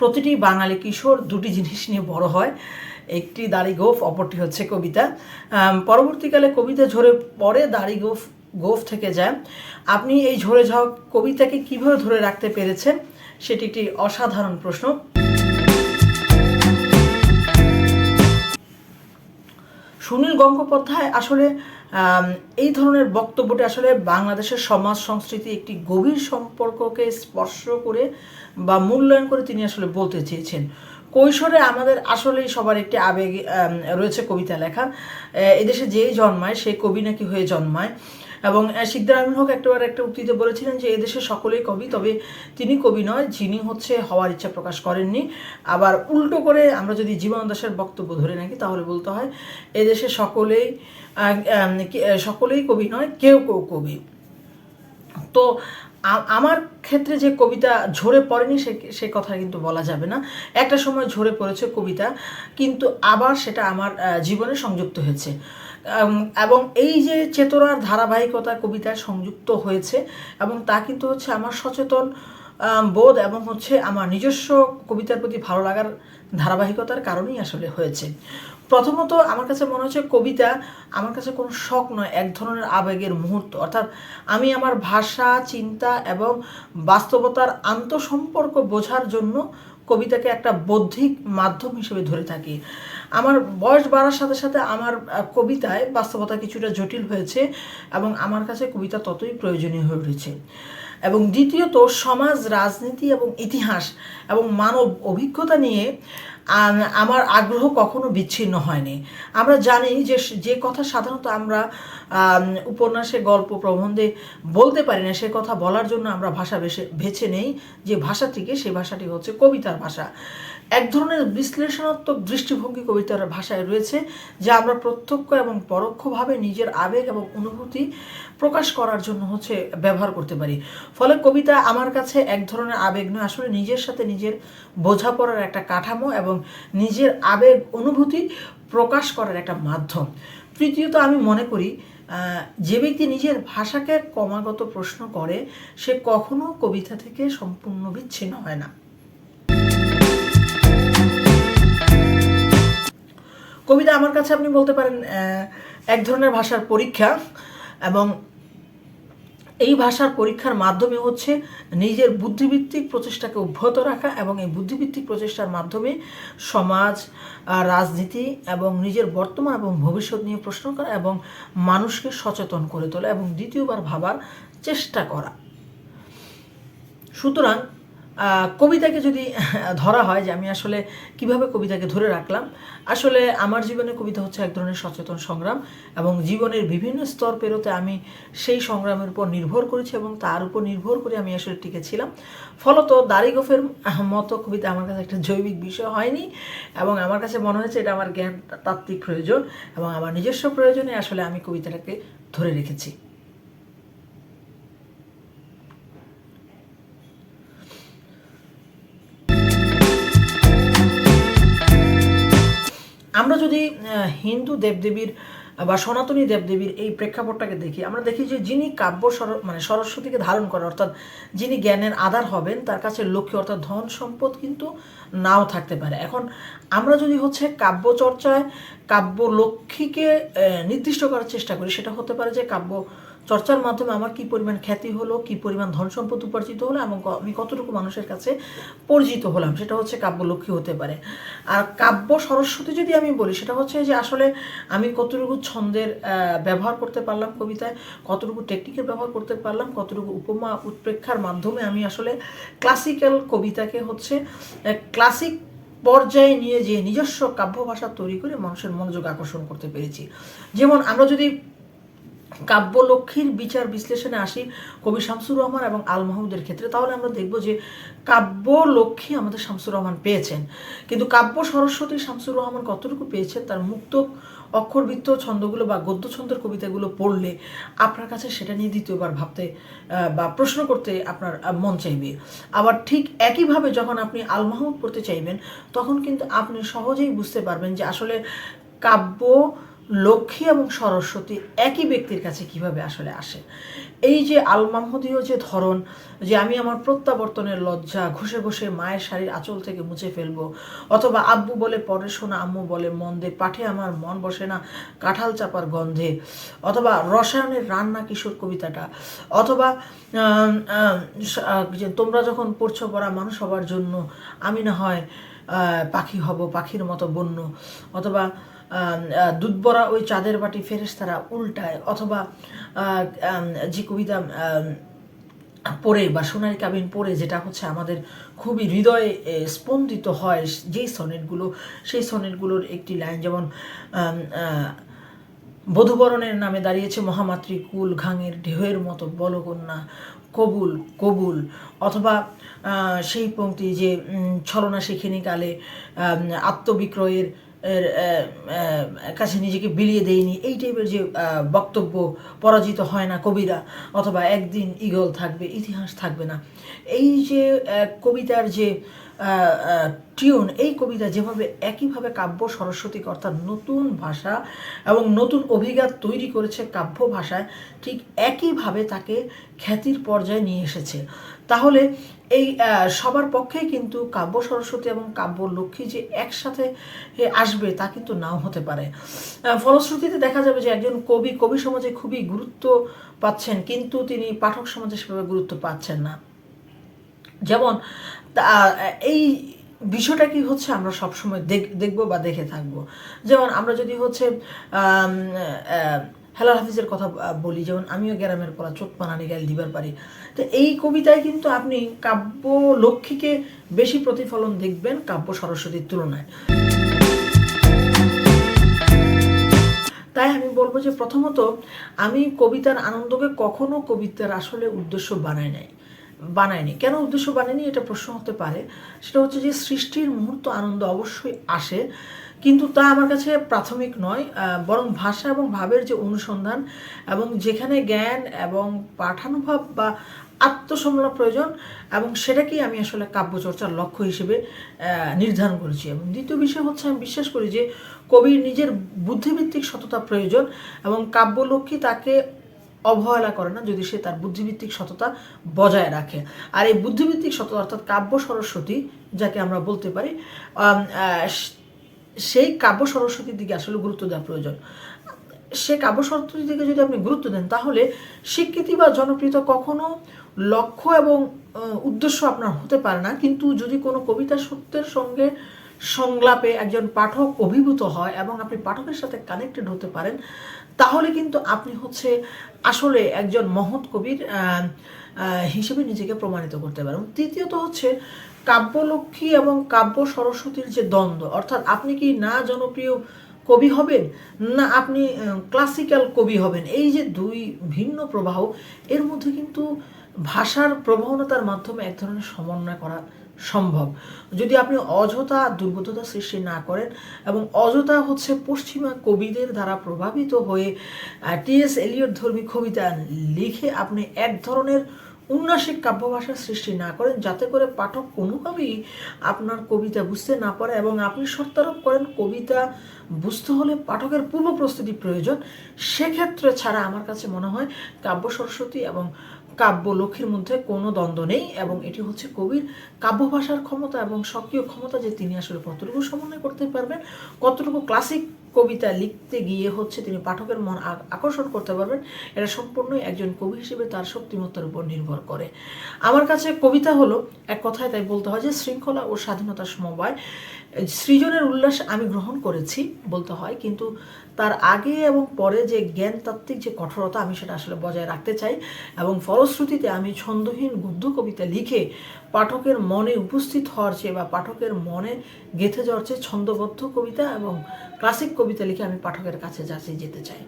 প্রতিটি বাঙালি কিশোর দুটি জিনিস নিয়ে বড় হয়। একটি দাড়ি গোফ, অপরটি হচ্ছে কবিতা। পরবর্তীকালে কবিতা ঝরে পরে দাড়ি গোফ গোফ থেকে যায়। আপনি এই ঝরে যাওয়া কবিতাকে কীভাবে ধরে রাখতে পেরেছেন? সেটি একটি অসাধারণ প্রশ্ন। সুনীল গঙ্গোপাধ্যায় আসলে এই ধরনের বক্তব্যটি আসলে বাংলাদেশের সমাজ সংস্কৃতি একটি গভীর সম্পর্ককে স্পর্শ করে বা মূল্যায়ন করে তিনি আসলে বলতে চেয়েছেন। কৈশোরে আমাদের আসলেই সবার একটি আবেগ রয়েছে কবিতা লেখা। এদেশে যেই জন্মায়, সেই কবি নাকি হয়ে জন্মায়। এবং আমিন হক একটাবার একটা উক্তিতে বলেছিলেন যে এদেশে সকলেই কবি, তবে তিনি কবি নয়, যিনি হচ্ছে হওয়ার ইচ্ছা প্রকাশ করেননি। আবার উল্টো করে আমরা যদি জীবন দাসের বক্তব্য ধরে নাকি তাহলে বলতে হয় এদেশে সকলেই সকলেই কবি নয়, কেউ কেউ কবি। তো আমার ক্ষেত্রে যে কবিতা ঝরে পড়েনি, সে সে কথা কিন্তু বলা যাবে না। একটা সময় ঝরে পড়েছে কবিতা, কিন্তু আবার সেটা আমার জীবনে সংযুক্ত হয়েছে। এবং এই যে চেতনার ধারাবাহিকতা কবিতায় সংযুক্ত হয়েছে এবং তা কিন্তু হচ্ছে আমার সচেতন বোধ এবং হচ্ছে আমার নিজস্ব কবিতার প্রতি ভালো লাগার ধারাবাহিকতার কারণেই আসলে হয়েছে। প্রথমত আমার কাছে মনে হচ্ছে কবিতা আমার কাছে কোনো শখ নয়, এক ধরনের আবেগের মুহূর্ত। অর্থাৎ আমি আমার ভাষা, চিন্তা এবং বাস্তবতার আন্তঃসম্পর্ক বোঝার জন্য কবিতাকে একটা বৌদ্ধিক মাধ্যম হিসেবে ধরে থাকি। আমার বয়স বাড়ার সাথে সাথে আমার কবিতায় বাস্তবতা কিছুটা জটিল হয়েছে এবং আমার কাছে কবিতা ততই প্রয়োজনীয় হয়ে উঠেছে। এবং দ্বিতীয়ত, সমাজ, রাজনীতি এবং ইতিহাস এবং মানব অভিজ্ঞতা নিয়ে আমার আগ্রহ কখনো বিচ্ছিন্ন হয়নি। আমরা জানি যে যে কথা সাধারণত আমরা উপন্যাসে, গল্প প্রবন্ধে বলতে পারি না, সে কথা বলার জন্য আমরা ভাষা বেছে বেছে নেই যে ভাষাটিকে সেই ভাষাটি হচ্ছে কবিতার ভাষা। এক ধরনের বিশ্লেষণাত্মক দৃষ্টিভঙ্গি কবিতার ভাষায় রয়েছে, যা আমরা প্রত্যক্ষ এবং পরোক্ষভাবে নিজের আবেগ এবং অনুভূতি প্রকাশ করার জন্য হচ্ছে ব্যবহার করতে পারি। ফলে কবিতা আমার কাছে এক ধরনের আবেগ নয়, আসলে নিজের সাথে নিজের বোঝাপড়ার একটা কাঠামো এবং নিজের আবেগ অনুভূতি প্রকাশ করার একটা মাধ্যম। তৃতীয়ত আমি মনে করি যে ব্যক্তি নিজের ভাষাকে ক্রমাগত প্রশ্ন করে, সে কখনো কবিতা থেকে সম্পূর্ণ বিচ্ছিন্ন হয় না। কবিতা আমার কাছে আপনি বলতে পারেন এক ধরনের ভাষার পরীক্ষা এবং এই ভাষার পরীক্ষার মাধ্যমে হচ্ছে নিজের বুদ্ধিভিত্তিক প্রচেষ্টাকে অব্যাহত রাখা এবং এই বুদ্ধিভিত্তিক প্রচেষ্টার মাধ্যমে সমাজ রাজনীতি এবং নিজের বর্তমান এবং ভবিষ্যৎ নিয়ে প্রশ্ন করা এবং মানুষকে সচেতন করে তোলা এবং দ্বিতীয়বার ভাবার চেষ্টা করা। সুতরাং কবিতাকে যদি ধরা হয় যে আমি আসলে কীভাবে কবিতাকে ধরে রাখলাম, আসলে আমার জীবনে কবিতা হচ্ছে এক ধরনের সচেতন সংগ্রাম এবং জীবনের বিভিন্ন স্তর পেরোতে আমি সেই সংগ্রামের উপর নির্ভর করেছি এবং তার উপর নির্ভর করে আমি আসলে টিকেছিলাম। ফলত দারিগফের মতো কবিতা আমার কাছে একটা জৈবিক বিষয় হয়নি এবং আমার কাছে মনে হয়েছে এটা আমার জ্ঞান তাত্ত্বিক প্রয়োজন এবং আমার নিজস্ব প্রয়োজনে আসলে আমি কবিতাটাকে ধরে রেখেছি। আমরা যদি হিন্দু দেবদেবীর বা সনাতনী দেবদেবীর এই প্রেক্ষাপটটাকে দেখি, আমরা দেখি যে যিনি কাব্য সর- মানে সরস্বতীকে ধারণ করেন, অর্থাৎ যিনি জ্ঞানের আধার হবেন, তার কাছে লক্ষ্য অর্থাৎ ধন সম্পদ কিন্তু নাও থাকতে পারে। এখন আমরা যদি হচ্ছে কাব্য চর্চায় কাব্য লক্ষ্মীকে নির্দিষ্ট করার চেষ্টা করি, সেটা হতে পারে যে কাব্য চর্চার মাধ্যমে আমার কি পরিমাণ খ্যাতি হলো, কি পরিমাণ ধন সম্পদ উপার্জিত হলো এবং আমি কতটুকু মানুষের কাছে পরিচিত হলাম, সেটা হচ্ছে কাব্যলক্ষ্মী হতে পারে। আর কাব্য সরস্বতী যদি আমি বলি, সেটা হচ্ছে যে আসলে আমি কতটুকু ছন্দের ব্যবহার করতে পারলাম কবিতায়, কতটুকু টেকনিকের ব্যবহার করতে পারলাম, কতটুকু উপমা উৎপ্রেক্ষার মাধ্যমে আমি আসলে ক্লাসিক্যাল কবিতাকে হচ্ছে ক্লাসিক পর্যায়ে নিয়ে যে নিজস্ব কাব্য ভাষা তৈরি করে মানুষের মনোযোগ আকর্ষণ করতে পেরেছি। যেমন আমরা যদি কাব্য লক্ষ্মীর বিচার বিশ্লেষণে আসি কবি শামসুর রহমান এবং আল মাহমুদের ক্ষেত্রে, তাহলে আমরা দেখব যে কাব্য লক্ষ্মী আমাদের শামসুর রহমান পেয়েছেন। কিন্তু কাব্য সরস্বতী শামসুর রহমান কতটুকু পেয়েছেন? তার মুক্ত অক্ষরবৃত্ত ছন্দগুলো বা গদ্য ছন্দের কবিতাগুলো পড়লে আপনার কাছে সেটা নিয়ে দ্বিতীয়বার ভাবতে বা প্রশ্ন করতে আপনার মন চাইবে। আবার ঠিক একইভাবে যখন আপনি আল মাহমুদ পড়তে চাইবেন, তখন কিন্তু আপনি সহজেই বুঝতে পারবেন যে আসলে কাব্য লক্ষ্মী এবং সরস্বতী একই ব্যক্তির কাছে কীভাবে আসলে আসে? এই যে আল মাহমদীয় যে ধরন, যে আমি আমার প্রত্যাবর্তনের লজ্জা, ঘষে ঘষে মায়ের শাড়ির আঁচল থেকে মুছে ফেলব, অথবা আব্বু বলে পরে শোনা, আম্মু বলে মন দে পাঠে আমার মন বসে না কাঁঠাল চাপার গন্ধে, অথবা রসায়নের রান্না কিশোর কবিতাটা, অথবা যে তোমরা যখন পড়ছো পড়া মানুষ হবার জন্য, আমি না হয় পাখি হব, পাখির মতো বন্য, অথবা আম, আহ, দুধ বড়া ওই চাঁদের বাটি ফেরেশতারা উল্টায় অথবা যে কবিতা পড়ে বা সোনারি কাবিন পড়ে যেটা হচ্ছে আমাদের খুবই হৃদয়ে স্পন্দিত হয় যেই সনেটগুলো সেই সনেটগুলোর একটি লাইন যেমন বধুবরণের নামে দাঁড়িয়েছে মহামাতৃ কুল ঘাঙের ঢেউয়ের মতো বলকন্যা কবুল কবুল অথবা সেই পংক্তি যে ছলনা শিখিনি কালে আত্মবিক্রয়ের কাছে নিজেকে বিলিয়ে দেয়নি। এই টাইপের যে বক্তব্য পরাজিত হয় না কবিরা, অথবা একদিন ইগল থাকবে, ইতিহাস থাকবে না। এই যে কবিতার যে টিউন এই কবিতা যেভাবে একইভাবে কাব্য সরস্বতী অর্থাৎ নতুন ভাষা এবং নতুন অভিজ্ঞাত তৈরি করেছে কাব্য ভাষায়, ঠিক একইভাবে তাকে খ্যাতির পর্যায়ে নিয়ে এসেছে। তাহলে এই সবার পক্ষেই কিন্তু কাব্য সরস্বতী এবং কাব্য লক্ষ্মী যে একসাথে আসবে তা কিন্তু নাও হতে পারে। ফলশ্রুতিতে দেখা যাবে যে একজন কবি কবি সমাজে খুবই গুরুত্ব পাচ্ছেন, কিন্তু তিনি পাঠক সমাজে সেভাবে গুরুত্ব পাচ্ছেন না। যেমন এই বিষয়টা কি হচ্ছে আমরা সবসময় দেখ, দেখব বা দেখে থাকব। যেমন আমরা যদি হচ্ছে হেলাল হাফিজের কথা বলি, যেমন আমিও গ্রামের পড়া চোখ পানানি গাইল দিবার পারি। তো এই কবিতায় কিন্তু আপনি কাব্য লক্ষ্মীকে বেশি প্রতিফলন দেখবেন কাব্য সরস্বতীর তুলনায়। তাই আমি বলব যে প্রথমত, আমি কবিতার আনন্দকে কখনো কবিতার আসলে উদ্দেশ্য বানাই নাই। বানায়নি। কেন উদ্দেশ্য বানায়নি? এটা প্রশ্ন হতে পারে। সেটা হচ্ছে যে সৃষ্টির মুহূর্ত আনন্দ অবশ্যই আসে, কিন্তু তা আমার কাছে প্রাথমিক নয় বরং ভাষা এবং ভাবের যে অনুসন্ধান এবং যেখানে জ্ঞান এবং পাঠানুভাব বা আত্মসম্মান প্রয়োজন এবং সেটাকেই আমি আসলে কাব্যচর্চার লক্ষ্য হিসেবে নির্ধারণ করেছি। এবং দ্বিতীয় বিষয় হচ্ছে আমি বিশ্বাস করি যে কবির নিজের বুদ্ধিভিত্তিক সততা প্রয়োজন এবং কাব্যলক্ষ্মী তাকে অবহেলা করে না, যদি সে তার বুদ্ধিভিত্তিক সততা বজায় রাখে। আর এই বুদ্ধিভিত্তিক সততা অর্থাৎ কাব্য সরস্বতী, যাকে আমরা বলতে পারি সেই কাব্য সরস্বতীর দিকে আসলে গুরুত্ব দেওয়া প্রয়োজন। সে কাব্য সরস্বতীর দিকে যদি আপনি গুরুত্ব দেন, তাহলে স্বীকৃতি বা জনপ্রিয়তা কখনো লক্ষ্য এবং উদ্দেশ্য আপনার হতে পারে না। কিন্তু যদি কোনো কবিতা সত্যের সঙ্গে সংলাপে একজন পাঠক অভিভূত হয় এবং আপনি পাঠকের সাথে কানেক্টেড হতে পারেন তাহলে কিন্তু আপনি হচ্ছে আসলে একজন মহৎ কবির হিসেবে নিজেকে প্রমাণিত করতে পারেন। তৃতীয়ত হচ্ছে কাব্যলক্ষ্মী এবং কাব্য সরস্বতীর যে দ্বন্দ্ব, অর্থাৎ আপনি কি না জনপ্রিয় কবি হবেন, না আপনি ক্লাসিক্যাল কবি হবেন, এই যে দুই ভিন্ন প্রবাহ, এর মধ্যে কিন্তু ভাষার প্রবণতার মাধ্যমে এক ধরনের সমন্বয় করা সম্ভব। যদি আপনি অযথা দুর্বোধতা সৃষ্টি না করেন এবং অযথা হচ্ছে পশ্চিমা কবিদের দ্বারা প্রভাবিত হয়ে টিএস এলিয়ট ধর্মী কবিতা লিখে আপনি এক ধরনের উন্নাসিক কাব্য ভাষার সৃষ্টি না করেন, যাতে করে পাঠক কোনোভাবেই আপনার কবিতা বুঝতে না পারে এবং আপনি শর্তারোপ করেন কবিতা বুঝতে হলে পাঠকের পূর্ব প্রস্তুতি প্রয়োজন। সেক্ষেত্রে ছাড়া আমার কাছে মনে হয় কাব্য সরস্বতী এবং কাব্য লক্ষ্মীর মধ্যে কোনো দ্বন্দ্ব নেই এবং এটি হচ্ছে কবির কাব্য ভাষার ক্ষমতা এবং সক্রিয় ক্ষমতা যে তিনি আসলে কতটুকু সমন্বয় করতে পারবেন, কতটুকু ক্লাসিক কবিতা লিখতে গিয়ে হচ্ছে তিনি পাঠকের মন আকর্ষণ করতে পারবেন, এটা সম্পূর্ণই একজন কবি হিসেবে তার শক্তিমত্তার উপর নির্ভর করে। আমার কাছে কবিতা হলো এক কথায় তাই বলতে হয় যে শৃঙ্খলা ও স্বাধীনতার সমবায় সৃজনের উল্লাস আমি গ্রহণ করেছি বলতে হয়, কিন্তু তার আগে এবং পরে যে জ্ঞানতাত্ত্বিক যে কঠোরতা আমি সেটা আসলে বজায় রাখতে চাই এবং ফলশ্রুতিতে আমি ছন্দহীন গুদ্ধ কবিতা লিখে পাঠকের মনে উপস্থিত হওয়ার চেয়ে বা পাঠকের মনে গেঁথে যাওয়ার চেয়ে ছন্দবদ্ধ কবিতা এবং ক্লাসিক কবিতা লিখে আমি পাঠকের কাছে যাচ্ছি, যেতে চাই।